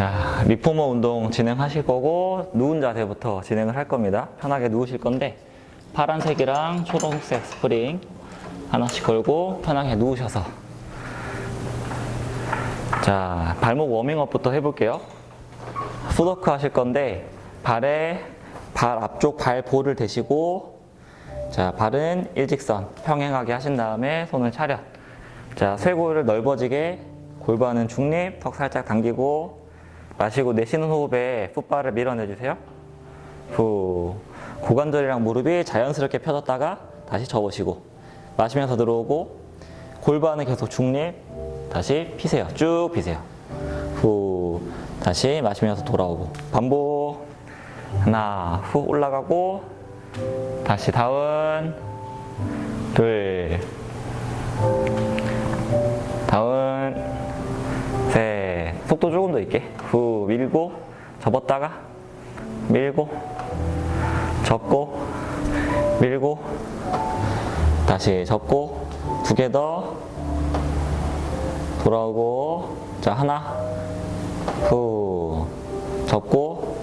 자, 리포머 운동 진행하실 거고 누운 자세부터 진행을 할 겁니다. 편하게 누우실 건데 파란색이랑 초록색 스프링 하나씩 걸고 편하게 누우셔서 자, 발목 워밍업부터 해볼게요. 푸더크 하실 건데 발에 발 앞쪽 발볼을 대시고 자, 발은 일직선 평행하게 하신 다음에 손을 차렷. 자, 쇄골을 넓어지게 골반은 중립, 턱 살짝 당기고 마시고 내쉬는 호흡에 풋발을 밀어내 주세요. 후. 고관절이랑 무릎이 자연스럽게 펴졌다가 다시 접으시고 마시면서 들어오고 골반은 계속 중립. 다시 피세요. 쭉 피세요. 후. 다시 마시면서 돌아오고 반복. 하나, 후 올라가고 다시 다운. 둘. 다운. 셋. 속도 조금 더 있게. 후 밀고 접었다가 밀고 접고 밀고 다시 접고 두 개 더 돌아오고 자 하나 후 접고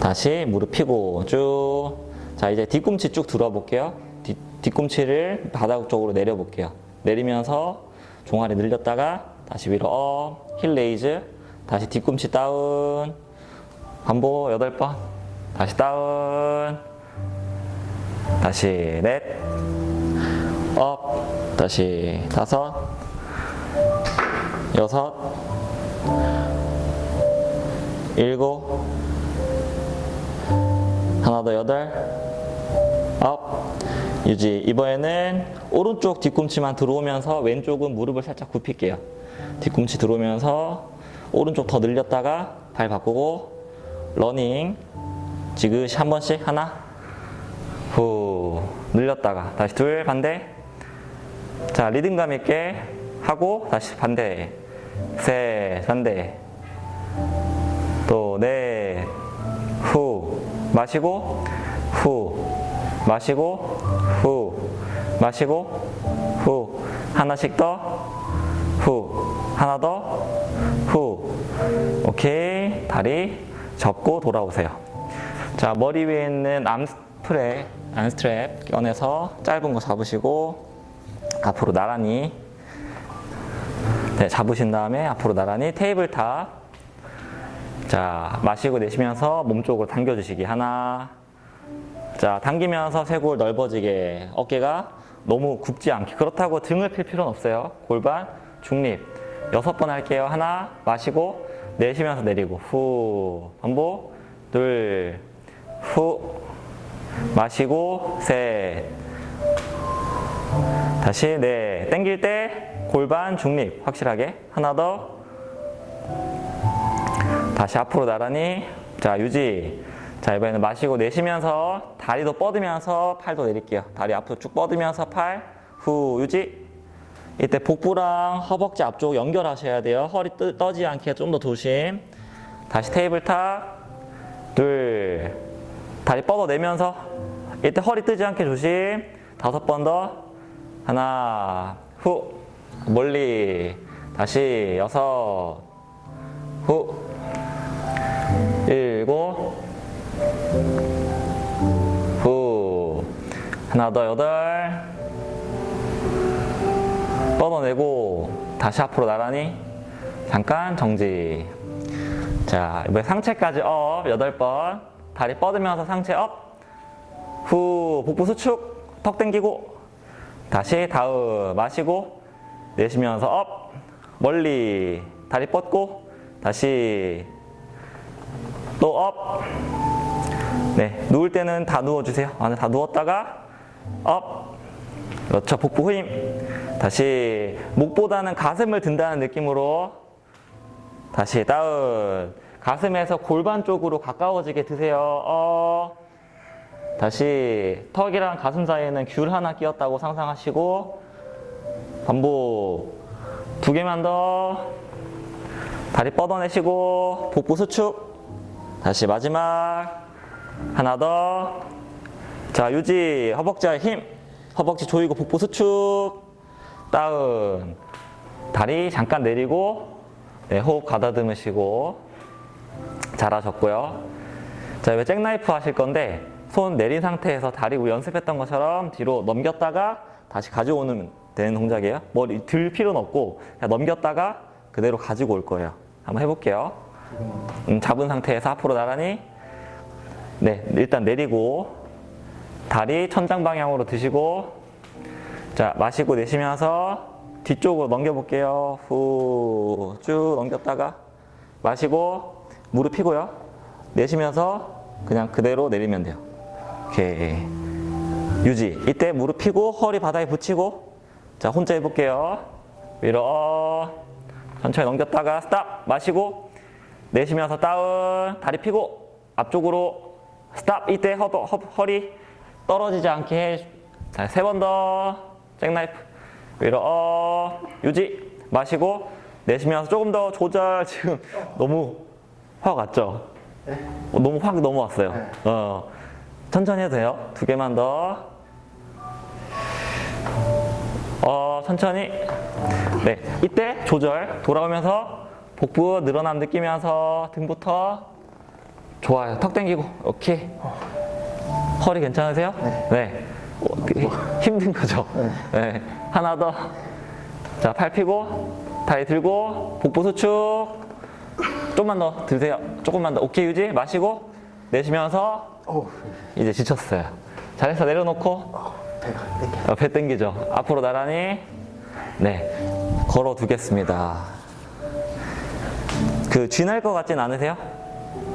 다시 무릎 펴고 쭉. 자 이제 뒤꿈치 쭉 들어 볼게요. 뒤, 뒤꿈치를 바닥 쪽으로 내려 볼게요. 내리면서 종아리 늘렸다가 다시 위로 업, 힐 레이즈, 다시 뒤꿈치 다운, 반복 8번, 다시 다운, 다시 넷, 업, 다시 다섯, 여섯, 일곱, 하나 더 여덟, 업, 유지. 이번에는 오른쪽 뒤꿈치만 들어오면서 왼쪽은 무릎을 살짝 굽힐게요. 뒤꿈치 들어오면서 오른쪽 더 늘렸다가 발 바꾸고 러닝. 지그시 한 번씩 하나. 후. 늘렸다가 다시 둘 반대. 자 리듬감 있게 하고 다시 반대. 셋 반대. 또넷후. 마시고 후. 마시고 후. 마시고 후. 하나씩 더. 후. 하나 더 후 오케이 다리 접고 돌아오세요 자 머리 위에 있는 암스트랩 암스트랩 꺼내서 짧은 거 잡으시고 앞으로 나란히 네, 잡으신 다음에 앞으로 나란히 테이블 탑 자, 마시고 내쉬면서 몸쪽으로 당겨주시기. 하나. 자, 당기면서 쇄골 넓어지게. 어깨가 너무 굽지 않게. 그렇다고 등을 필 필요는 없어요. 골반 중립. 여섯 번 할게요. 하나. 마시고 내쉬면서 내리고. 후. 반복. 둘. 후. 마시고 셋. 다시 네. 땡길 때 골반 중립. 확실하게. 하나 더. 다시 앞으로 나란히 자 유지 자 이번에는 마시고 내쉬면서 다리도 뻗으면서 팔도 내릴게요 다리 앞으로 쭉 뻗으면서 팔 후 유지 이때 복부랑 허벅지 앞쪽 연결하셔야 돼요. 허리 뜨, 떠지 않게 좀 더 조심. 다시 테이블 탑둘. 다리 뻗어내면서. 이때 허리 뜨지 않게 조심. 다섯 번 더. 하나. 후. 멀리. 다시 여섯. 후. 일곱. 후. 하나 더 여덟 뻗어내고 다시 앞으로 나란히 잠깐 정지 자 이번에 상체까지 업 여덟 번 다리 뻗으면서 상체 업후 복부 수축 턱 당기고 다시 다음 마시고 내쉬면서 업 멀리 다리 뻗고 다시 또 업. 네, 누울 때는 다 누워주세요. 안에 다 누웠다가 업. 그렇죠. 복부 힘. 다시 목보다는 가슴을 든다는 느낌으로 다시 다운. 가슴에서 골반 쪽으로 가까워지게 드세요. 어. 다시 턱이랑 가슴 사이에는 귤 하나 끼었다고 상상하시고 반복 두 개만 더 다리 뻗어내시고 복부 수축 다시 마지막 하나 더. 자 유지 허벅지에 힘. 허벅지 조이고 복부 수축. 다운. 다리 잠깐 내리고 네, 호흡 가다듬으시고 잘하셨고요. 자, 이거 잭나이프 하실 건데 손 내린 상태에서 다리 우리 연습했던 것처럼 뒤로 넘겼다가 다시 가져오는 되는 동작이에요. 머리 들 필요는 없고 그냥 넘겼다가 그대로 가지고 올 거예요. 한번 해볼게요. 음, 잡은 상태에서 앞으로 나란히 네, 일단 내리고 다리 천장 방향으로 드시고 자, 마시고 내쉬면서 뒤쪽으로 넘겨볼게요. 후, 쭉 넘겼다가 마시고 무릎 펴고요. 내쉬면서 그냥 그대로 내리면 돼요. 오케이. 유지. 이때 무릎 펴고 허리 바닥에 붙이고 자, 혼자 해볼게요. 위로 천천히 넘겼다가 스탑 마시고 내쉬면서 다운 다리 펴고 앞쪽으로 스탑 이때 허, 허, 허리 떨어지지 않게 해. 자, 세 번 더 잭나이프 위로 어 유지 마시고 내쉬면서 조금 더 조절 지금 너무 확 왔죠? 어, 너무 확 넘어왔어요. 어, 천천히 해도 돼요. 두 개만 더. 어, 천천히. 네, 이때 조절 돌아오면서 복부 늘어남 느끼면서 등부터 좋아요. 턱 당기고 오케이. 허리 괜찮으세요? 네. 어, 그, 힘든 거죠? 네. 하나 더. 자, 팔 펴고 다리 들고 복부 수축. 조금만 더 드세요. 조금만 더. 오케이 유지. 마시고 내쉬면서 이제 지쳤어요. 잘해서 내려놓고 어. 어, 배 당기죠. 앞으로 나란히 네 걸어 두겠습니다. 그 쥐날 것 같진 않으세요?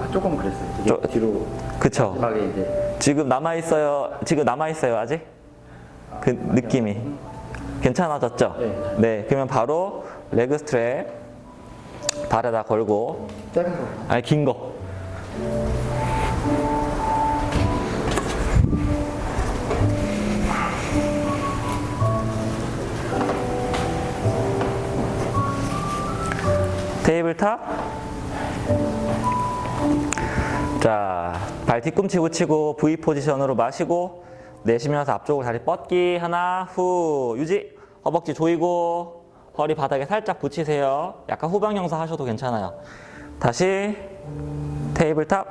아, 조금 그랬어요. 저- 뒤로 그쵸? 마지막에 이제 지금 남아 있어요. 지금 남아 있어요 아직? 그 느낌이 괜찮아졌죠? 네. 네. 그러면 바로 레그 스트랩 발에다 걸고 짧은 거. 아니 긴 거. 테이블탑. 자, 발 뒤꿈치 붙이고 V 포지션으로 마시고 내쉬면서 앞쪽으로 다리 뻗기 하나 후 유지 허벅지 조이고 허리 바닥에 살짝 붙이세요. 약간 후방 형사 하셔도 괜찮아요. 다시 테이블탑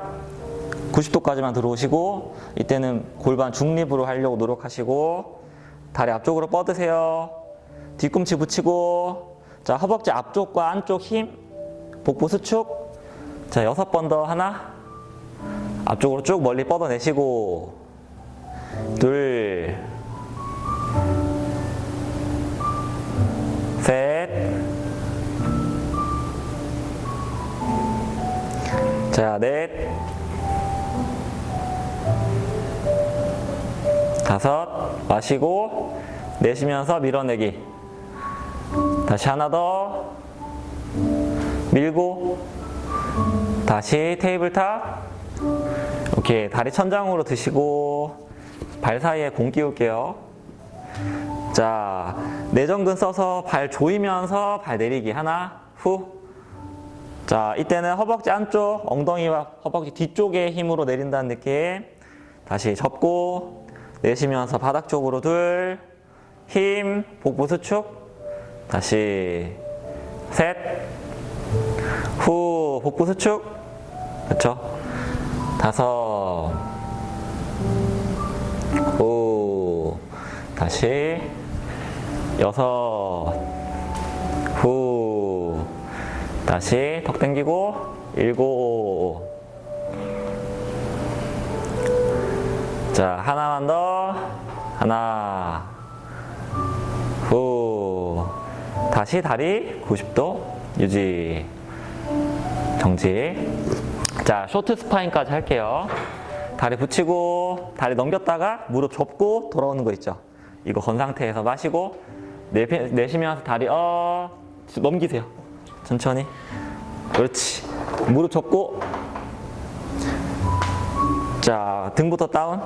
90도까지만 들어오시고 이때는 골반 중립으로 하려고 노력하시고 다리 앞쪽으로 뻗으세요. 뒤꿈치 붙이고 자 허벅지 앞쪽과 안쪽 힘 복부 수축 자 여섯 번 더 하나 앞쪽으로 쭉 멀리 뻗어내시고 둘 셋, 자, 넷, 다섯, 마시고, 내쉬면서 밀어내기. 다시 하나 더, 밀고, 다시 테이블 탑. 오케이, 다리 천장으로 드시고, 발 사이에 공 끼울게요. 자, 내전근 써서 발 조이면서 발 내리기. 하나, 후. 자, 이때는 허벅지 안쪽, 엉덩이와 허벅지 뒤쪽의 힘으로 내린다는 느낌. 다시 접고, 내쉬면서 바닥 쪽으로 둘, 힘, 복부 수축. 다시, 셋, 후, 복부 수축. 그쵸? 다섯, 후, 다시, 여섯, 후, 다시 턱 당기고 일곱. 자 하나만 더. 하나 후 다시 다리 90도 유지 정지 자 쇼트 스파인까지 할게요. 다리 붙이고 다리 넘겼다가 무릎 접고 돌아오는 거 있죠? 이거 건 상태에서 마시고 내피- 내쉬면서 다리 어 넘기세요. 천천히. 그렇지. 무릎 접고. 자 등부터 다운.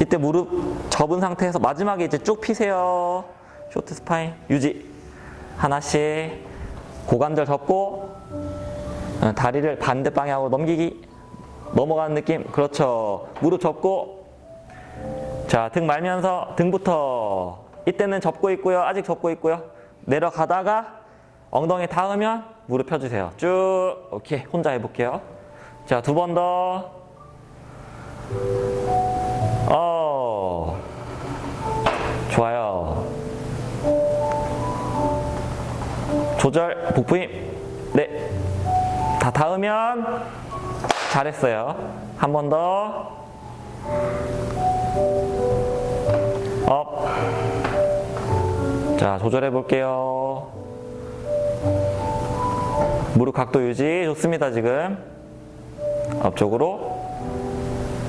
이때 무릎 접은 상태에서 마지막에 이제 쭉 피세요. 쇼트 스파인 유지. 하나씩 고관절 접고 어, 다리를 반대 방향으로 넘기기 넘어가는 느낌 그렇죠 무릎 접고 자 등 말면서 등부터 이때는 접고 있고요 아직 접고 있고요 내려가다가 엉덩이 닿으면 무릎 펴주세요. 쭉. 오케이. 혼자 해볼게요. 자, 두 번 더. 어. 좋아요. 조절, 복부 힘. 네. 다 닿으면 잘했어요. 한 번 더. 업. 자, 조절해 볼게요. 무릎 각도 유지 좋습니다, 지금. 앞쪽으로.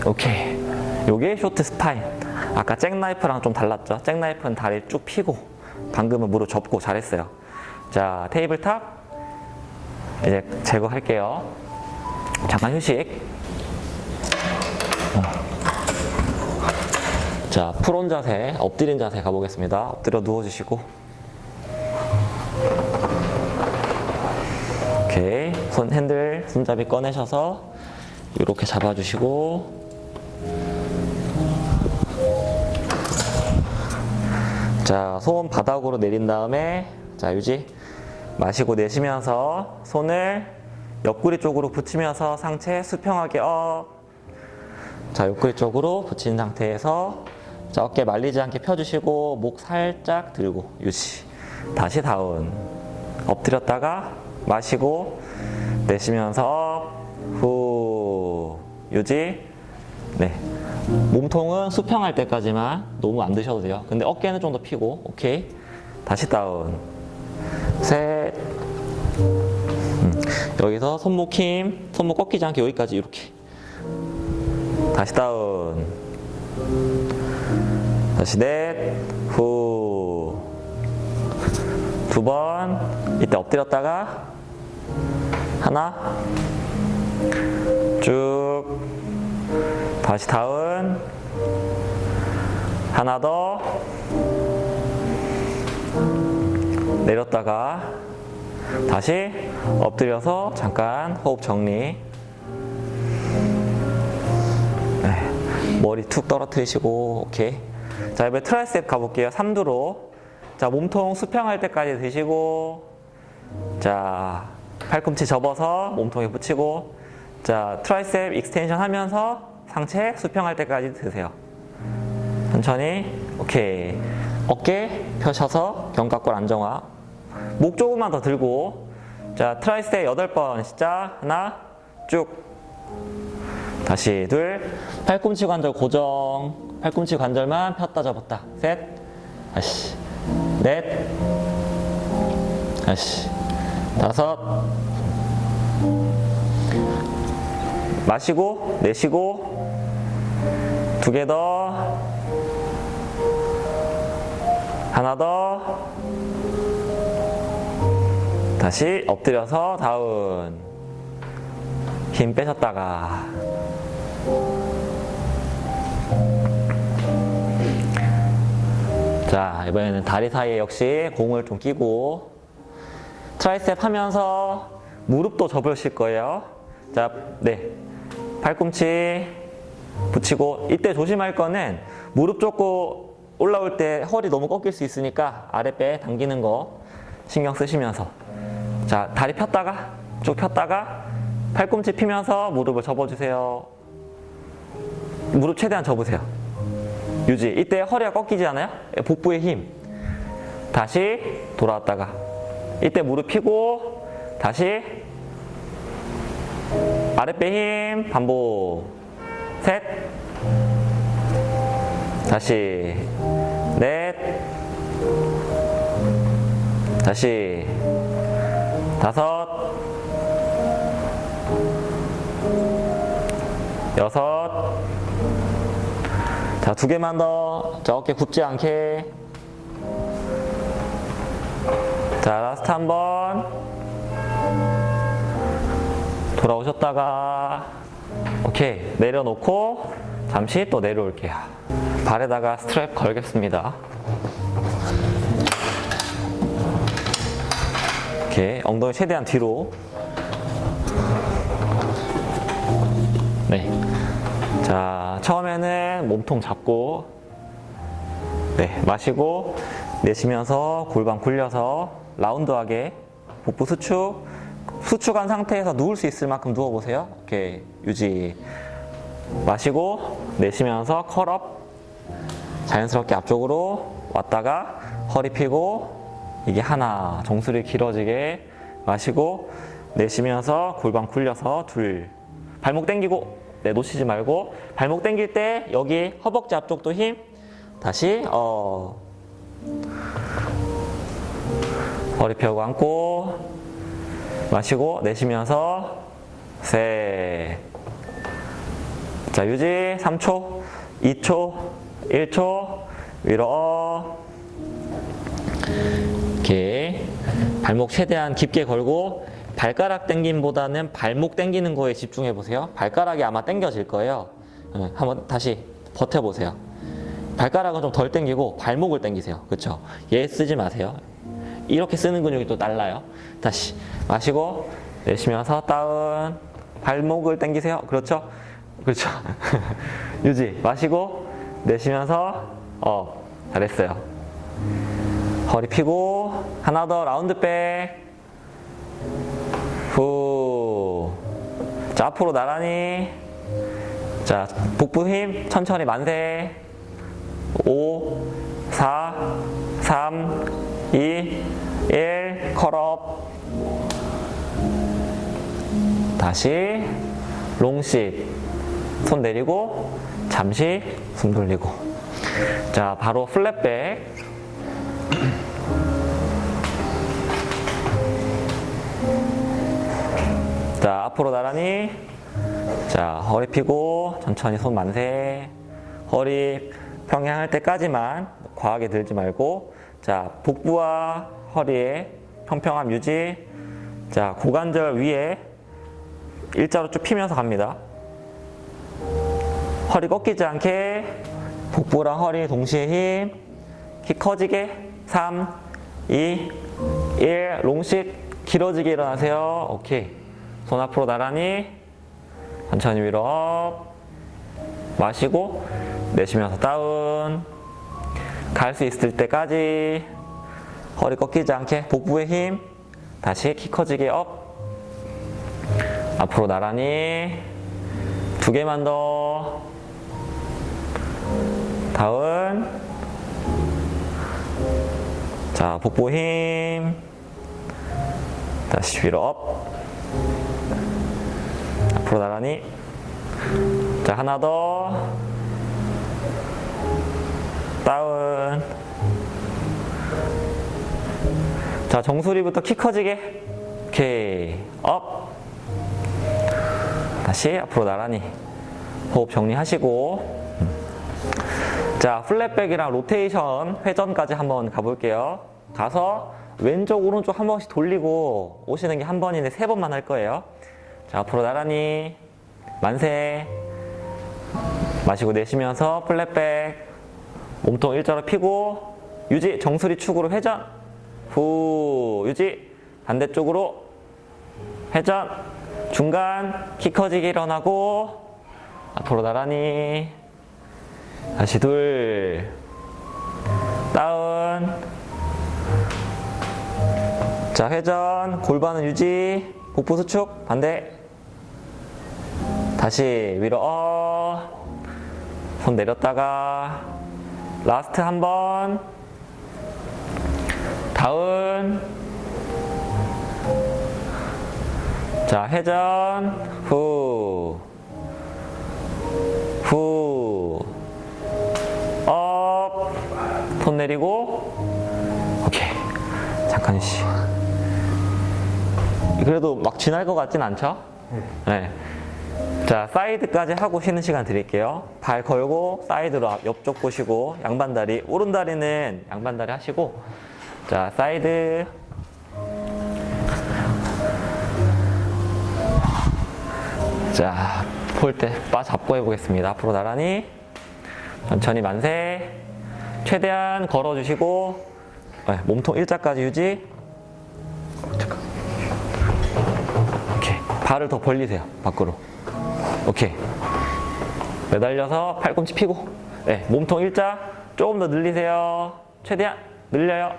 오케이. 요게 쇼트 스파인. 아까 잭나이프랑 좀 달랐죠? 잭나이프는 다리 쭉 펴고, 방금은 무릎 접고 잘했어요. 자, 테이블탑. 이제 제거할게요. 잠깐 휴식. 자, 프론 자세, 엎드린 자세 가보겠습니다. 엎드려 누워주시고. 오케이. 손 핸들, 손잡이 꺼내셔서 이렇게 잡아주시고. 자, 손 바닥으로 내린 다음에, 자, 유지. 마시고 내쉬면서 손을 옆구리 쪽으로 붙이면서 상체 수평하게 업. 자, 옆구리 쪽으로 붙인 상태에서 자, 어깨 말리지 않게 펴주시고 목 살짝 들고 유지. 다시 다운. 엎드렸다가 마시고 내쉬면서 업. 후. 유지. 네. 몸통은 수평할 때까지만 너무 안 드셔도 돼요. 근데 어깨는 좀 더 피고. 오케이. 다시 다운. 셋. 음, 여기서 손목 힘, 손목 꺾이지 않게 여기까지 이렇게. 다시 다운. 다시 넷, 후. 두 번. 이때 엎드렸다가 하나. 쭉. 다시 다운. 하나 더. 내렸다가 다시 엎드려서 잠깐 호흡 정리. 네, 머리 툭 떨어뜨리시고 오케이. 자 이번에 트라이셉 가볼게요. 3두로. 자 몸통 수평할 때까지 드시고 자 팔꿈치 접어서 몸통에 붙이고 자 트라이셉 익스텐션 하면서 상체 수평할 때까지 드세요. 천천히 오케이 어깨 펴셔서 견갑골 안정화 목 조금만 더 들고. 자 트라이스텝 8번. 시작. 하나 쭉. 다시 둘. 팔꿈치 관절 고정. 팔꿈치 관절만 폈다 접었다. 셋. 다시 넷. 다시 다섯. 마시고 내쉬고. 두 개 더. 하나 더 다시 엎드려서 다운. 힘 빼셨다가. 자 이번에는 다리 사이에 역시 공을 좀 끼고 트라이셉 하면서 무릎도 접으실 거예요. 자 네. 팔꿈치 붙이고 이때 조심할 거는 무릎 좁고 올라올 때 허리 너무 꺾일 수 있으니까 아랫배 당기는 거 신경 쓰시면서 자 다리 폈다가 쭉 폈다가 팔꿈치 피면서 무릎을 접어주세요. 무릎 최대한 접으세요. 유지. 이때 허리가 꺾이지 않아요? 복부의 힘. 다시 돌아왔다가. 이때 무릎 피고 다시 아랫배 힘 반복. 셋. 다시 넷. 다시 다섯 여섯. 자 두 개만 더 자 어깨 굽지 않게. 자 라스트 한 번. 돌아오셨다가 오케이. 내려놓고 잠시 또 내려올게요. 발에다가 스트랩 걸겠습니다 이렇게 엉덩이 최대한 뒤로 네. 자, 처음에는 몸통 잡고 네, 마시고 내쉬면서 골반 굴려서 라운드하게 복부 수축 수축한 상태에서 누울 수 있을 만큼 누워 보세요. 오케이. 유지. 마시고, 내쉬면서 컬업. 자연스럽게 앞쪽으로 왔다가 허리 펴고, 이게 하나. 정수리 길어지게 마시고, 내쉬면서 골반 굴려서 둘. 발목 당기고, 네, 놓치지 말고, 발목 당길 때 여기 허벅지 앞쪽도 힘. 다시, 어, 허리 펴고 앉고 마시고 내쉬면서 셋. 자, 유지 3초, 2초, 1초 위로 업. 이렇게 발목 최대한 깊게 걸고 발가락 당김보다는 발목 당기는 거에 집중해 보세요. 발가락이 아마 당겨질 거예요. 네, 한번 다시 버텨 보세요. 발가락은 좀 덜 당기고 발목을 당기세요. 그렇죠? 얘 쓰지 마세요. 이렇게 쓰는 근육이 또 달라요. 다시 마시고 내쉬면서 다운 발목을 당기세요. 그렇죠? 그렇죠. 유지 마시고 내쉬면서 어 잘했어요. 허리 펴고 하나 더 라운드 백. 후. 자 앞으로 나란히. 자 복부 힘 천천히 만세. 5, 4, 3, 2, 1, 컬업. 다시 롱sit. 손 내리고 잠시 숨 돌리고. 자, 바로 플랫백. 자, 앞으로 나란히. 자, 허리 펴고 천천히 손 만세. 허리 평행할 때까지만 과하게 들지 말고 자, 복부와 허리의 평평함 유지. 자, 고관절 위에 일자로 쭉 피면서 갑니다. 허리 꺾이지 않게 복부랑 허리 동시에 힘. 키 커지게 3, 2, 1 롱식 길어지게 일어나세요. 오케이. 손 앞으로 나란히 천천히 위로 업. 마시고 내쉬면서 다운. 갈 수 있을 때까지 허리 꺾이지 않게 복부에 힘. 다시 키 커지게 업. 앞으로 나란히 두 개만 더. 다운. 자, 복부 힘. 다시 위로 업. 앞으로 나란히. 자, 하나 더. 다운. 자, 정수리부터 키 커지게. 오케이. 업. 다시 앞으로 나란히. 호흡 정리하시고. 자, 플랫백이랑 로테이션 회전까지 한번 가볼게요. 가서 왼쪽, 오른쪽 한 번씩 돌리고 오시는 게 한 번인데 세 번만 할 거예요. 자, 앞으로 나란히. 만세. 마시고 내쉬면서 플랫백. 몸통 일자로 펴고 유지. 정수리 축으로 회전. 후 유지. 반대쪽으로 회전. 중간 키 커지게 일어나고 앞으로 나란히. 다시 둘. 다운. 자 회전. 골반은 유지. 복부 수축. 반대 다시 위로 어 손 내렸다가 라스트 한 번. 다운. 자, 회전. 후. 후. 업. 손 내리고. 오케이. 잠깐 쉬. 그래도 막 지날 것 같진 않죠? 네. 자, 사이드까지 하고 쉬는 시간 드릴게요. 발 걸고 사이드로 앞, 옆쪽 보시고 양반다리, 오른다리는 양반다리 하시고. 자, 사이드. 자, 볼때바 잡고 해보겠습니다. 앞으로 나란히. 천천히 만세. 최대한 걸어주시고. 네, 몸통 일자까지 유지. 오케이. 발을 더 벌리세요 밖으로 오케이. 매달려서 팔꿈치 피고, 네, 몸통 일자 조금 더 늘리세요. 최대한 늘려요.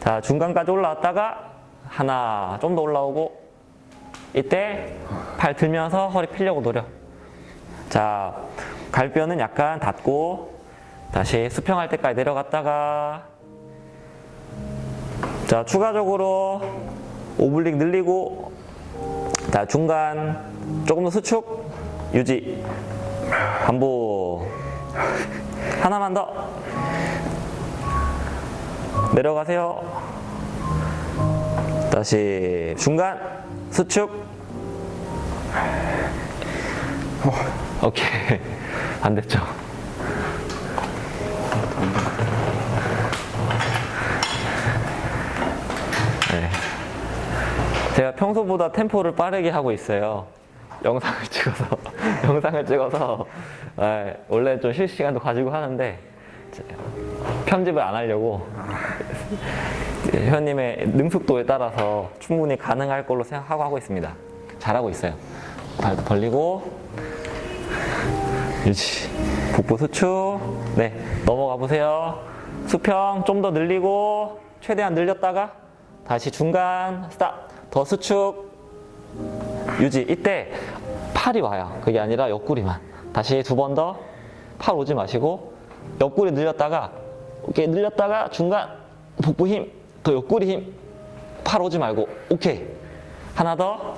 자, 중간까지 올라왔다가 하나 좀 더 올라오고, 이때 팔 들면서 허리 펴려고 노려. 자, 갈비뼈는 약간 닫고 다시 수평할 때까지 내려갔다가 자, 추가적으로 오블릭 늘리고 자, 중간 조금 더 수축 유지 반복 하나만 더 내려가세요. 다시 중간 수축. 오케이 안 됐죠. 네. 제가 평소보다 템포를 빠르게 하고 있어요. 영상을 찍어서 영상을 찍어서 네, 원래 좀 실시간도 가지고 하는데 편집을 안 하려고 회원님의 능숙도에 따라서 충분히 가능할 걸로 생각하고 하고 있습니다. 잘하고 있어요. 발도 벌리고 유지 복부 수축 네 넘어가 보세요. 수평 좀 더 늘리고 최대한 늘렸다가 다시 중간 스탑 더 수축 유지. 이때 팔이 와요. 그게 아니라 옆구리만. 다시 두 번 더 팔 오지 마시고 옆구리 늘렸다가 오케이 늘렸다가 중간 복부 힘, 더 옆구리 힘, 팔 오지 말고. 오케이. 하나 더.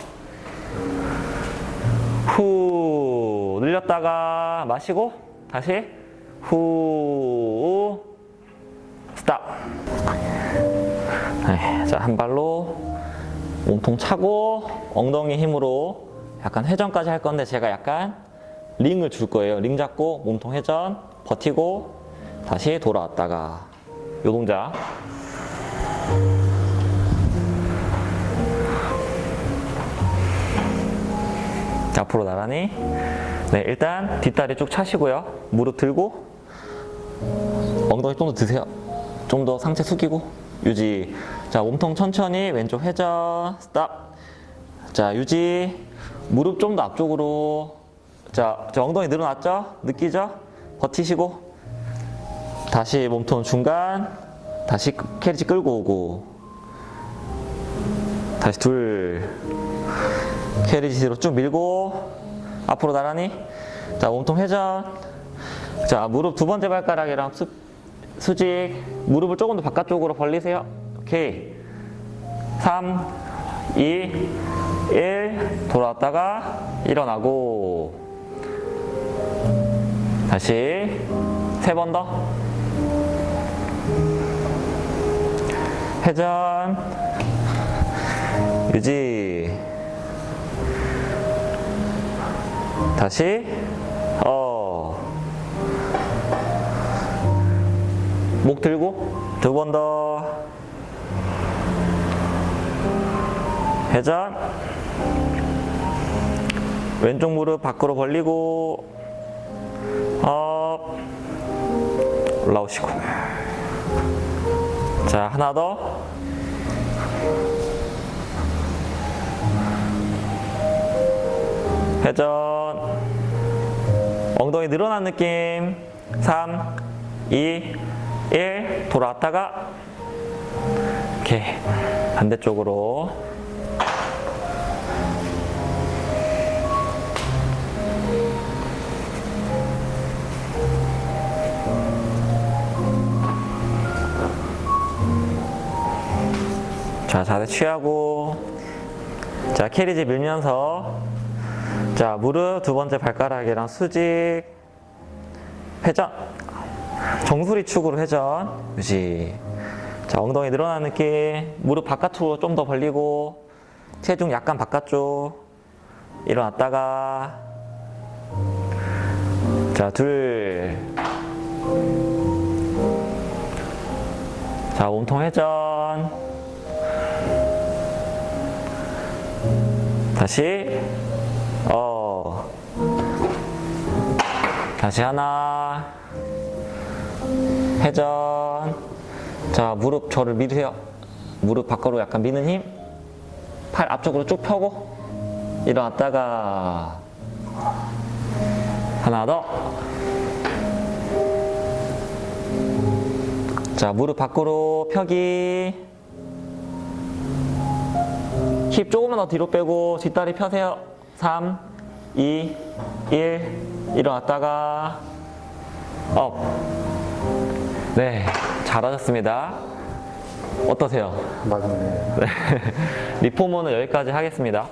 후. 늘렸다가 마시고 다시 후. 스탑. 네, 자한 발로 몸통 차고 엉덩이 힘으로 약간 회전까지 할 건데 제가 약간 링을 줄 거예요. 링 잡고 몸통 회전 버티고 다시 돌아왔다가 요 동작. 자, 앞으로 나란히. 네 일단 뒷다리 쭉 차시고요. 무릎 들고 엉덩이 좀 더 드세요. 좀 더 상체 숙이고 유지 자 몸통 천천히 왼쪽 회전 스탑. 자 유지. 무릎 좀 더 앞쪽으로. 자, 자 엉덩이 늘어났죠? 느끼죠? 버티시고. 다시 몸통 중간. 다시 캐리지 끌고 오고. 다시 둘. 캐리지 뒤로 쭉 밀고. 앞으로 나란히. 자 몸통 회전. 자 무릎 두 번째 발가락이랑 수, 수직. 무릎을 조금 더 바깥쪽으로 벌리세요 오케이. 3 2 1 돌아왔다가 일어나고. 다시 세 번 더. 회전. 유지. 다시. 어. 목 들고 두 번 더 회전 왼쪽 무릎 밖으로 벌리고 업. 올라오시고. 자 하나 더. 회전. 엉덩이 늘어난 느낌. 3 2 1 돌아왔다가 이렇게 반대쪽으로 자 자세 취하고. 자 캐리지 밀면서. 자 무릎 두 번째 발가락이랑 수직. 회전. 정수리 축으로 회전. 유지. 자 엉덩이 늘어나는 느낌. 무릎 바깥으로 좀 더 벌리고. 체중 약간 바깥쪽. 일어났다가. 자 둘 자 몸통 회전 다시. 어. 다시 하나. 회전. 자 무릎 저를 미세요. 무릎 밖으로 약간 미는 힘. 팔 앞쪽으로 쭉 펴고 일어났다가 하나 더 자 무릎 밖으로 펴기 힙 조금만 더 뒤로 빼고 뒷다리 펴세요. 3, 2, 1. 일어났다가 업. 네, 잘하셨습니다. 어떠세요? 맞네. 네. 리포머는 여기까지 하겠습니다.